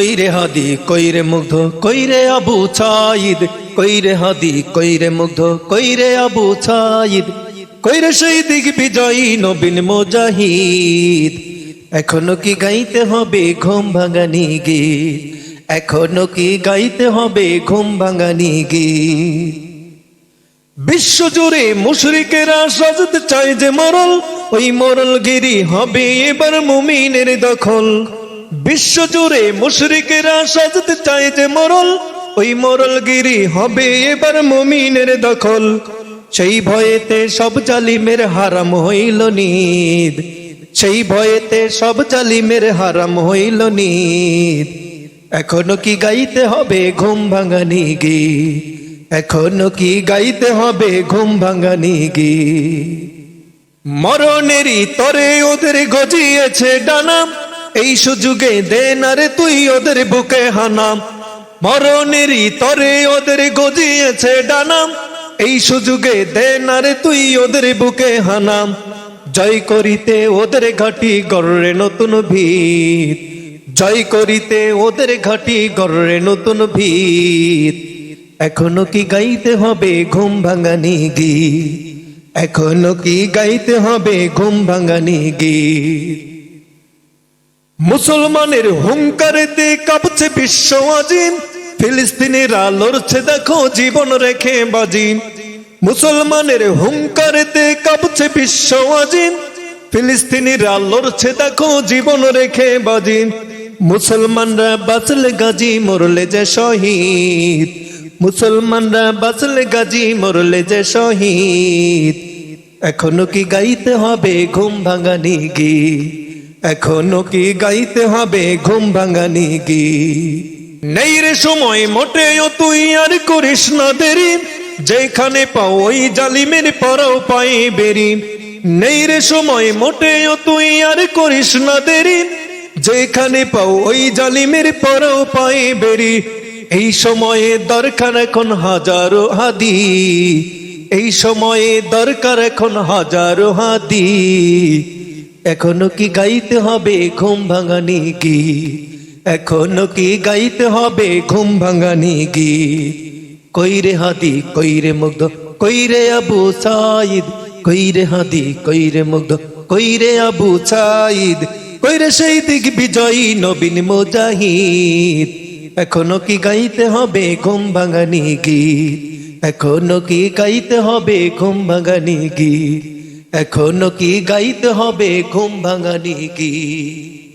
কইরে হাদি, কইরে মুগ্ধ, কইরে আবু ছাইদ কইরে হাদি, কইরে মুগ্ধ, কইরে আবু ছাইদ কইরে সেই দিক বিজয়ী নবীন মোজাহিদ। এখনও কি গাইতে হবে ঘুম ভাঙানি গীত? এখনও কি গাইতে হবে ঘুম ভাঙানি গীত? বিশ্বজুড়ে মুশরিকেরা সাজতে চায় যে মরল। ওই মরল গিরি হবে এবার মুমিনের দখল। বিশ্বজুড়ে মুশরিকেরা সাজতে চায় যে মরল, ওই মরল গিরি হবে এবার মুমিনের দখল। সেই ভয়েতে সব জালিমের হারাম হইল নিদ। সেই ভয়েতে সব জালিমের হারাম হইল নিদ। এখনও কি গাইতে হবে ঘুম ভাঙানি গি? এখনও কি গাইতে হবে ঘুম ভাঙানি গি? মরণেরই তরে ওদের গজিয়েছে ডানাম এই সুযোগে দে না রে তুই ওদের বুকে হানাম। মরণেরই তরে ওদের গজিয়েছে ডানাম। এই সুযোগে দে না রে তুই ওদের বুকে হানাম। জয় করিতে ওদের ঘাটি গড়ে নতুন ভিত। জয় করিতে ওদের ঘাটি গড়ে নতুন ভিত। এখনও কি গাইতে হবে ঘুম ভাঙানি গি এখনও কি গাইতে হবে ঘুম ভাঙানি গি মুসলমানের হুঙ্কারেতে কাঁপছে বিশ্ব আজিম ফিলিস্তিনিরা লড়ছে, দেখো, জীবন রেখে বাজি মুসলমানের হুঙ্কারেতে কাঁপছে বিশ্ব আজিম ফিলিস্তিনিরা লড়ছে, দেখো, জীবন রেখে বাজি মুসলমানরা বাঁচলে গাজী, মরলে যে শহীদ। মুসলমানরা বাঁচলে গাজী, মরলে যে শহীদ। এখনও কি গাইতে হবে ঘুম ভাঙানি গি এখনও কি গাইতে হবে ঘুম ভাঙানি গি নেই রে সময় মোটেও তুই আর করিস না দেরি। যেখানে পাও ওই জালিমের পরাও পাই বেরি। নেই রে সময় মোটেও তুই আর করিস না দেরি। যেখানে পাও ওই জালিমের পরাও পাই বেরি। এই সময়ে দরকার এখন হাজারো হাদি। এই সময়ে দরকার এখন হাজারো হাদি। এখনও কি গাইতে হবে ঘুম ভাঙানি কি? এখনও কি গাইতে হবে ঘুম ভাঙানি কি? কইরে হাদি, কইরে মুগ্ধ, কইরে আবু সাইদ, কইরে হাদি, কইরে মুগ্ধ, কইরে আবু সাইদ, কইরে সেই দিক বিজয়ী নবীন মোজাহিদ। এখনও কি গাইতে হবে ঘুম ভাঙানি গীত এখনও কি গাইতে হবে ঘুম ভাঙানি গীত এখনও কি গাইতে হবে ঘুম ভাঙানি গীত